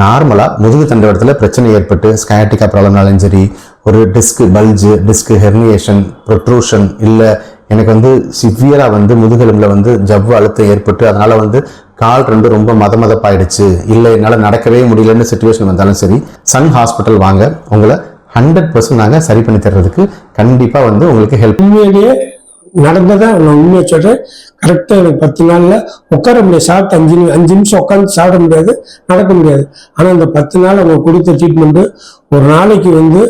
நார்மலாக முதுகு தண்டவடத்தில் பிரச்சனை ஏற்பட்டு ஸ்கயாட்டிக்கா ப்ராப்ளம்னாலும் சரி ஒரு disc bulge disc herniation protrusion இல்லை எனக்கு வந்து சிவியராக வந்து முதுகெலும்பில் வந்து ஜவ்வு அழுத்தம் ஏற்பட்டு அதனால் வந்து கால் ரெண்டு ரொம்ப மத மதப்பாயிடுச்சு இல்லை என்னால் நடக்கவே முடியலன்னு சுச்சுவேஷன் வந்தாலும் சரி சன் ஹாஸ்பிட்டல் வாங்க. உங்களை ஹண்ட்ரட் பர்சன்ட் நாங்கள் சரி பண்ணி தர்றதுக்கு கண்டிப்பாக வந்து உங்களுக்கு ஹெல்ப் உண்மையிலேயே நடந்ததை நான் உண்மையை சொல்கிறேன் கரெக்டாக எனக்கு பத்து நாளில் உட்கார முடியாது. சாப்பிட்டு அஞ்சு அஞ்சு நிமிஷம் உட்காந்து சாப்பிட முடியாது நடக்க முடியாது. ஆனால் இந்த பத்து நாள் அவங்க கொடுத்த ட்ரீட்மெண்ட்டு ஒரு நாளைக்கு வந்து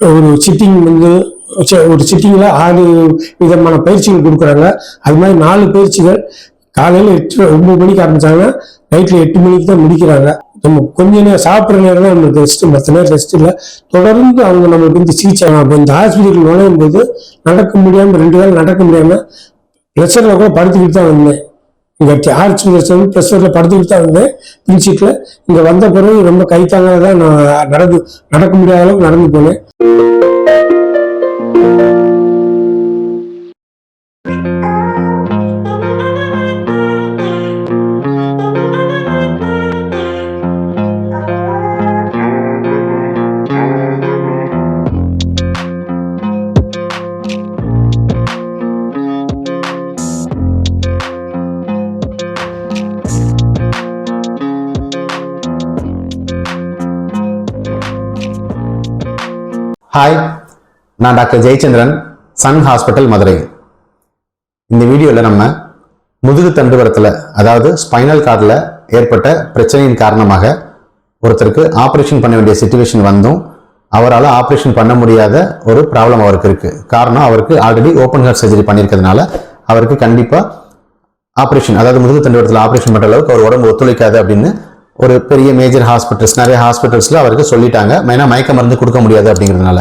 ஒரு சிட்டிங் வந்து ஒரு சிட்டிங்கில் ஆறு விதமான பயிற்சிகள் கொடுக்குறாங்க. அது மாதிரி நாலு பயிற்சிகள் காலையில் எட்டு ஒன்பது மணிக்கு ஆரம்பித்தாங்க நைட்டில் எட்டு மணிக்கு தான் முடிக்கிறாங்க. நம்ம கொஞ்ச நேரம் சாப்பிட்ற நேரம் தான் நம்மளுக்கு ரெஸ்ட் மற்ற நேரம் ரெஸ்ட் இல்லை. தொடர்ந்து அவங்க நம்மளுக்கு வந்து சிகிச்சை அப்போ இந்த ஹாஸ்பிட்டல் நுழையும் போது நடக்க முடியாமல் ரெண்டு நாள் நடக்க முடியாமல் ப்ரெஷரில் கூட படுத்துக்கிட்டு தான் வந்தேன். இங்கே ஆர்ச் ப்ரெஷர் ப்ரெஷரில் படுத்துக்கிட்டு தான் வந்தேன். பிரிச்சிட்டில் இங்கே வந்த பிறகு ரொம்ப கைத்தாங்க தான் நான் நடந்து நடக்க முடியாத அளவுக்கு நடந்து போனேன். ஹாய் நான் doctor Jayachandran Sun hospital Madurai. இந்த வீடியோவில் நம்ம முதுகு தண்டுவரத்தில் அதாவது ஸ்பைனல் கார்டில் ஏற்பட்ட பிரச்சனையின் காரணமாக ஒருத்தருக்கு ஆப்ரேஷன் பண்ண வேண்டிய சுச்சுவேஷன் வந்தும் அவரால் ஆப்ரேஷன் பண்ண முடியாத ஒரு ப்ராப்ளம் அவருக்கு இருக்குது காரணம் அவருக்கு ஆல்ரெடி ஓப்பன் ஹார்ட் சர்ஜரி பண்ணியிருக்கிறதுனால அவருக்கு கண்டிப்பாக ஆப்ரேஷன் அதாவது முதுகு தண்டுவரத்தில் ஆப்ரேஷன் பண்ணுற அளவுக்கு அவர் உடம்பு ஒத்துழைக்காது அப்படின்னு ஒரு பெரிய மேஜர் ஹாஸ்பிட்டல்ஸ் நிறைய ஹாஸ்பிட்டல்ஸில் அவருக்கு சொல்லிட்டாங்க. மெயினாக மயக்க மருந்து கொடுக்க முடியாது அப்படிங்கிறதுனால.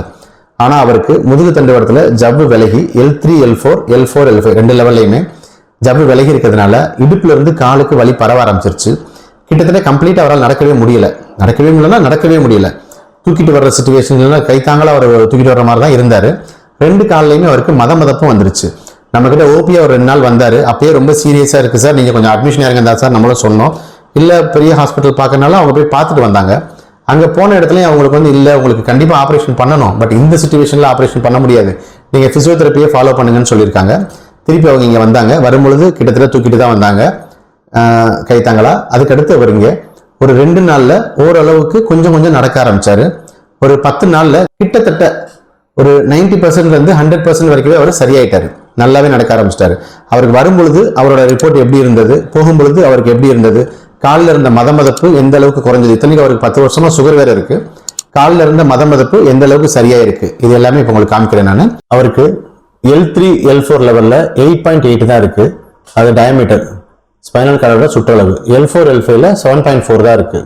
ஆனால் அவருக்கு முதுகு தண்டுவடத்தில் ஜவ்வு விலகி L three L four L four L five ரெண்டு லெவல்லையுமே ஜவ்வு விலகி இருக்கிறதுனால இடுப்புல இருந்து காலுக்கு வலி பரவ ஆரம்பிச்சிருச்சு. கிட்டத்தட்ட கம்ப்ளீட்டாக அவரால் நடக்கவே முடியல. நடக்கவே முடியலன்னா நடக்கவே முடியல. தூக்கிட்டு வர்ற சுச்சுவேஷன்ல கைத்தாங்களாக அவர் தூக்கிட்டு வர்ற மாதிரி தான் இருந்தார். ரெண்டு கால்லையுமே அவருக்கு மத மதப்பும் வந்துருச்சு. நம்ம கிட்ட ஓபியா ஒரு ரெண்டு நாள் வந்தார். அப்பயே ரொம்ப சீரியஸாக இருக்குது சார். நீங்கள் கொஞ்சம் அட்மிஷன் இறங்கிருந்தா சார். நம்மளும் சொன்னோம். இல்லை பெரிய ஹாஸ்பிட்டல் பார்க்கறனால அவங்க போய் பார்த்துட்டு வந்தாங்க. அங்கே போன இடத்துலையும் அவங்களுக்கு வந்து இல்லை உங்களுக்கு கண்டிப்பாக ஆப்ரேஷன் பண்ணணும். பட் இந்த சுச்சுவேஷனில் ஆப்ரேஷன் பண்ண முடியாது. நீங்கள் ஃபிசியோதெரப்பியை ஃபாலோ பண்ணுங்கன்னு சொல்லியிருக்காங்க. திருப்பி அவங்க இங்கே வந்தாங்க. வரும்பொழுது கிட்டத்தட்ட தூக்கிட்டு தான் வந்தாங்க. கைத்தாங்களா அதுக்கடுத்து அவர் இங்கே ஒரு ரெண்டு நாளில் ஓரளவுக்கு கொஞ்சம் கொஞ்சம் நடக்க ஆரம்பிச்சாரு. ஒரு பத்து நாளில் கிட்டத்தட்ட ஒரு நைன்டி பர்சன்ட்லேருந்து ஹண்ட்ரட் பர்சன்ட் வரைக்கும் அவர் சரியாயிட்டாரு. நல்லாவே நடக்க ஆரம்பிச்சிட்டாரு. அவருக்கு வரும்பொழுது அவரோட ரிப்போர்ட் எப்படி இருந்தது? போகும்பொழுது அவருக்கு எப்படி இருந்தது? காலில் இருந்த மத மதப்பு எந்த அளவுக்கு குறைஞ்சது? இத்தனைக்கு அவருக்கு பத்து வருஷமா சுகர் வேற இருக்கு. காலில் இருந்த மத மதப்பு எந்த அளவுக்கு சரியா இருக்கு? இது எல்லாமே இப்போ உங்களுக்கு காமிக்கிறேன் நான். அவருக்கு எல் த்ரீ எல் ஃபோர் லெவலில் எயிட் பாயிண்ட் எயிட் தான் இருக்கு. அது டயமீட்டர் ஸ்பைனல் கார்டோட சுற்றளவு. எல் ஃபோர் எல் ஃபைவ்ல செவன் பாயிண்ட் ஃபோர் தான் இருக்கு.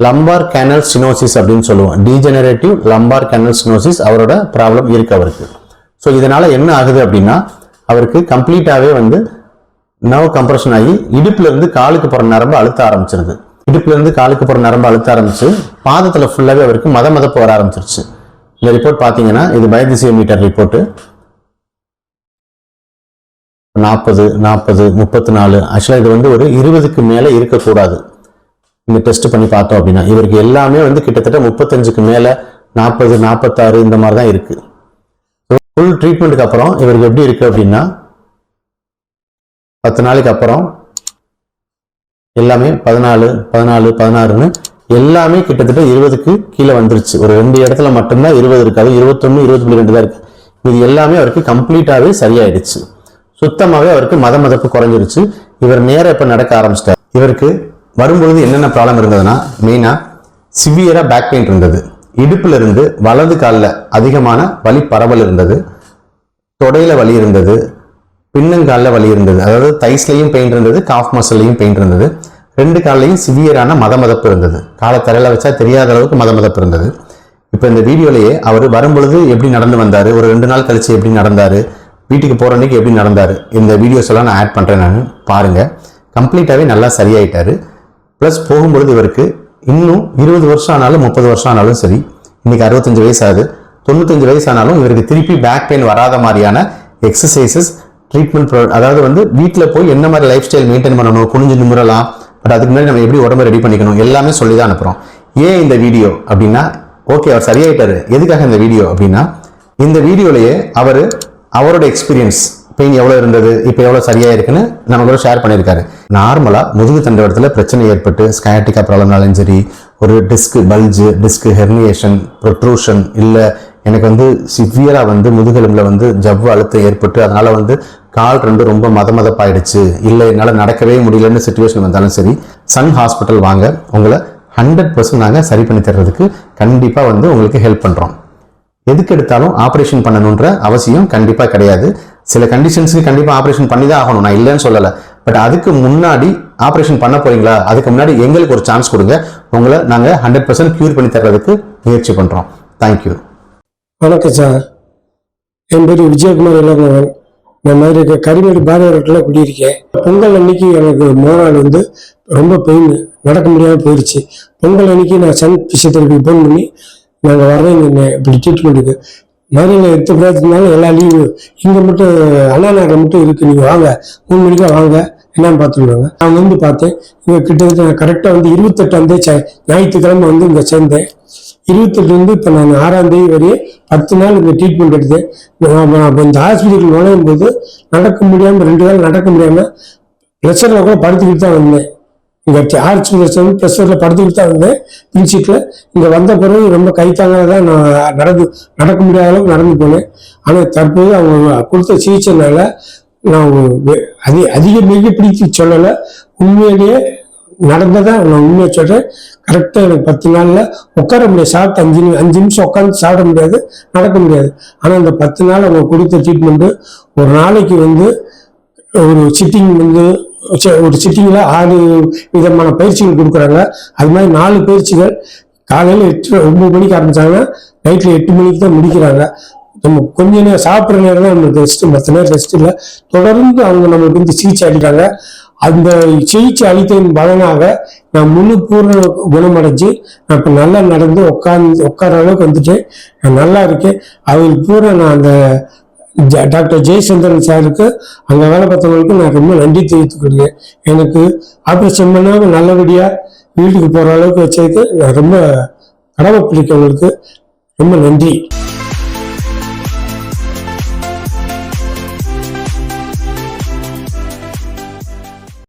லம்பார் கேனல் ஸ்டினோசிஸ் அப்படின்னு சொல்லுவோம். டீஜெனரேட்டிவ் லம்பார் கேனல் ஸ்டினோசிஸ் அவரோட ப்ராப்ளம் இருக்கு அவருக்கு. ஸோ இதனால என்ன ஆகுது அப்படின்னா அவருக்கு கம்ப்ளீட்டாகவே வந்து நர்வ் கம்ப்ரஷன் ஆகி இடுப்புல இருந்து காலுக்கு போற நரம்பு அழுத்த ஆரம்பிச்சிருது. இடுப்புல இருந்து காலுக்கு போற நரம்பு அழுத்த ஆரம்பிச்சு பாதத்துல ஃபுல்லாவே அவருக்கு மத மத போற ஆரம்பிச்சிருச்சு. இந்த ரிப்போர்ட் பாத்தீங்கன்னா இது பயதிசிய மீட்டர் ரிப்போர்ட் நாற்பது நாற்பது முப்பத்தி நாலு ஆக்சுவலாக இது வந்து ஒரு இருபதுக்கு மேலே இருக்கக்கூடாது. இந்த டெஸ்ட் பண்ணி பார்த்தோம் அப்படின்னா இவருக்கு எல்லாமே வந்து கிட்டத்தட்ட முப்பத்தஞ்சுக்கு மேலே நாற்பது நாற்பத்தாறு இந்த மாதிரி தான் இருக்குது ஃபுல் ட்ரீட்மெண்ட்டுக்கு அப்புறம் இவருக்கு எப்படி இருக்குது அப்படின்னா பத்து நாளைக்கு அப்புறம் எல்லாமே பதினாலு பதினாலு பதினாறுன்னு எல்லாமே கிட்டத்தட்ட இருபதுக்கு கீழே வந்துருச்சு. ஒரு ரெண்டு இடத்துல மட்டும்தான் இருபது இருக்காது இருபத்தொன்னு இருபத்தி புள்ளி ரெண்டு தான் இருக்கு. இது எல்லாமே அவருக்கு கம்ப்ளீட்டாகவே சரியாயிடுச்சு. சுத்தமாவே அவருக்கு மத மதப்பு குறைஞ்சிருச்சு. இவர் நேரா இப்போ நடக்க ஆரம்பிச்சிட்டார். இவருக்கு வரும்பொழுது என்னென்ன ப்ராப்ளம் இருந்ததுன்னா மெயினா சிவியரா பேக் பெயின் இருந்தது. இடுப்புல இருந்து வலது காலில் அதிகமான வலி பரவல் இருந்தது. தொடையில வலி இருந்தது. பின்னங்காலில் வலி இருந்தது. அதாவது தைஸ்லையும் பெயின் இருந்தது காஃப் மசில்லையும் பெயின் இருந்தது. ரெண்டு கால்லையும் சிவியரான மதமதப்பு இருந்தது. காலை தரையில் வச்சா தெரியாத அளவுக்கு மத மதப்பு இருந்தது. இப்போ இந்த வீடியோலையே அவர் வரும்பொழுது எப்படி நடந்து வந்தார் ஒரு ரெண்டு நாள் கழிச்சு எப்படி நடந்தார் வீட்டுக்கு போகிற அன்னைக்கு எப்படி நடந்தார் இந்த வீடியோஸ் எல்லாம் நான் ஆட் பண்ணுறேன் நான். பாருங்க. கம்ப்ளீட்டாகவே நல்லா சரியாயிட்டார். ப்ளஸ் போகும்பொழுது இவருக்கு இன்னும் இருபது வருஷம் ஆனாலும் முப்பது வருஷம் ஆனாலும் சரி இன்னைக்கு அறுபத்தஞ்சு வயசு ஆகுது. தொண்ணூத்தஞ்சு வயசு ஆனாலும் இவருக்கு திருப்பி பேக் பெயின் வராத மாதிரியான எக்ஸசைசஸ் ட்ரீட்மெண்ட் அதாவது வந்து வீட்டில் போய் என்ன மாதிரி லைஃப் ஸ்டைல் மெயின்டைன் பண்ணணும் குனிஞ்சு நிமிரலாம் பட் அதுக்கு முன்னாடி நம்ம எப்படி உடம்பை ரெடி பண்ணிக்கணும் எல்லாமே சொல்லி தான் அனுப்புகிறோம் ஏன் இந்த வீடியோ அப்படின்னா ஓகே அவர் சரியாயிட்டாரு. எதுக்காக இந்த வீடியோ அப்படின்னா இந்த வீடியோலையே அவர் அவரோட எக்ஸ்பீரியன்ஸ் பெயின் எவ்வளோ இருந்தது இப்போ எவ்வளோ சரியாக இருக்குன்னு நம்ம கூட ஷேர் பண்ணியிருக்காரு நார்மலாக முதுகு தண்டவரத்தில் பிரச்சனை ஏற்பட்டு ஸ்கயாட்டிக்கா ப்ராப்ளம்னாலும் சரி ஒரு disc bulge disc herniation protrusion இல்லை எனக்கு வந்து சிவியராக வந்து முதுகெலும்பில் வந்து ஜவ்வு அழுத்தம் ஏற்பட்டு அதனால் வந்து கால் ரெண்டு ரொம்ப மத மதப்பாயிடுச்சு இல்லை என்னால் நடக்கவே முடியலன்னு சுச்சுவேஷன் வந்தாலும் சரி சன் ஹாஸ்பிட்டல் வாங்க. உங்களை ஹண்ட்ரட் பர்சன்ட் நாங்கள் சரி பண்ணி தர்றதுக்கு கண்டிப்பாக வந்து உங்களுக்கு ஹெல்ப் பண்ணுறோம் எதுக்கு எடுத்தாலும் ஆப்ரேஷன் பண்ணணுன்ற அவசியம் கண்டிப்பாக கிடையாது. சில கண்டிஷன்ஸுக்கு கண்டிப்பாக ஆப்ரேஷன் பண்ணி தான் ஆகணும். நான் இல்லைன்னு சொல்லலை. பட் அதுக்கு முன்னாடி ஆப்ரேஷன் பண்ண போறீங்களா? அதுக்கு முன்னாடி எங்களுக்கு ஒரு சான்ஸ் கொடுங்க. உங்களை நாங்கள் ஹண்ட்ரட் பர்சன்ட் க்யூர் பண்ணி தர்றதுக்கு முயற்சி பண்ணுறோம் தேங்க்யூ வணக்கம் சார். என் பேர் விஜயகுமார் இளங்கவன். நான் மாதிரி இருக்க கரிமேடு பாரதியில் குடியிருக்கேன். பொங்கல் அன்னைக்கு எனக்கு மோரால் வந்து ரொம்ப பெயின் நடக்க முடியாமல் போயிடுச்சு பொங்கல் அன்னைக்கு நான் சன் பிசியோதெரபி ஃபோன் பண்ணி நாங்கள் வர்றேன் இப்படி ட்ரீட்மெண்ட்டுக்கு மதுரையில் எடுத்து பிறகுனால எல்லா லீவு இங்கே மட்டும் அண்ணா நகரில் மட்டும் இருக்குது நீங்கள் வாங்க. மூணு மணிக்கா வாங்க. என்னன்னு பார்த்துருவாங்க நான் வந்து பார்த்தேன் இங்கே கிட்டத்தட்ட நான் கரெக்டாக வந்து இருபத்தெட்டாம் தேதி ச- ஞாயிற்றுக்கிழமை வந்து இங்கே சேர்ந்தேன். இருபத்தெட்டுலேருந்து இப்போ நான் ஆறாந்தேதி வரையும் பத்து நாள் இங்கே ட்ரீட்மெண்ட் எடுத்தேன். நான் இந்த ஹாஸ்பிட்டல் நுழையும் போது நடக்க முடியாமல் ரெண்டு நாள் நடக்க முடியாமல் ப்ரெஷரில் கூட படுத்துக்கிட்டு தான் வந்தேன். இங்கே ஆர்ச் ப்ரெஷர் ப்ரெஷரில் படுத்துக்கிட்டு தான் வந்தேன். பிரின்சிப்பில் இங்கே வந்த பிறகு ரொம்ப கைத்தாங்க தான் நான் நடந்து நடக்க முடியாத அளவுக்கு நடந்து போனேன். ஆனால் தற்போது அவங்க கொடுத்த சிகிச்சைனால நான் அதிக அதிக மையப்படுத்தி சொல்லலை. உண்மையிலேயே நடந்ததை நான் உண்மையை சொல்கிறேன் கரெக்டாக எனக்கு பத்து நாளில் உட்கார முடியாது. சாப்பிட்டு அஞ்சு அஞ்சு நிமிஷம் உட்காந்து சாப்பிட முடியாது நடக்க முடியாது. ஆனால் அந்த பத்து நாள் அவங்க கொடுத்த ட்ரீட்மெண்ட்டு ஒரு நாளைக்கு வந்து ஒரு சிட்டிங் வந்து ச- ஒரு சிட்டிங்கில் ஆறு விதமான பயிற்சிகள் கொடுக்குறாங்க. அது மாதிரி நாலு பயிற்சிகள் காலையில் எட்டு ஒன்பது மணிக்கு ஆரம்பித்தாங்க நைட்டில் எட்டு மணிக்கு தான் முடிக்கிறாங்க. நம்ம கொஞ்ச நேரம் சாப்பிட்ற நேரம் தான் நம்மளுக்கு ரெஸ்ட் மற்ற நேரம் ரெஸ்ட் இல்லை. தொடர்ந்து அவங்க நம்மளுக்கு வந்து சிகிச்சை அளிக்கிறாங்க. அந்த சிகிச்சை அளித்ததன் பலனாக நான் முழு பூர்ண குணமடைஞ்சு நான் இப்போ நல்லா நடந்து உட்காந்து உட்கார அளவுக்கு வந்துட்டேன். நான் நல்லா இருக்கேன். அவருக்கு பூரா நான் அந்த ஜ- டாக்டர் ஜெயசந்திரன் சாருக்கு அங்கே வேலை பார்த்தவங்களுக்கு நான் ரொம்ப நன்றி தெரிவித்துக்கொள்கிறேன். எனக்கு ஆப்ரேஷன் பண்ணாமல் நல்லபடியாக வீட்டுக்கு போகிற அளவுக்கு வச்சதுக்கு நான் ரொம்ப கடமைப்பட்டிருக்கேன் உங்களுக்கு ரொம்ப நன்றி.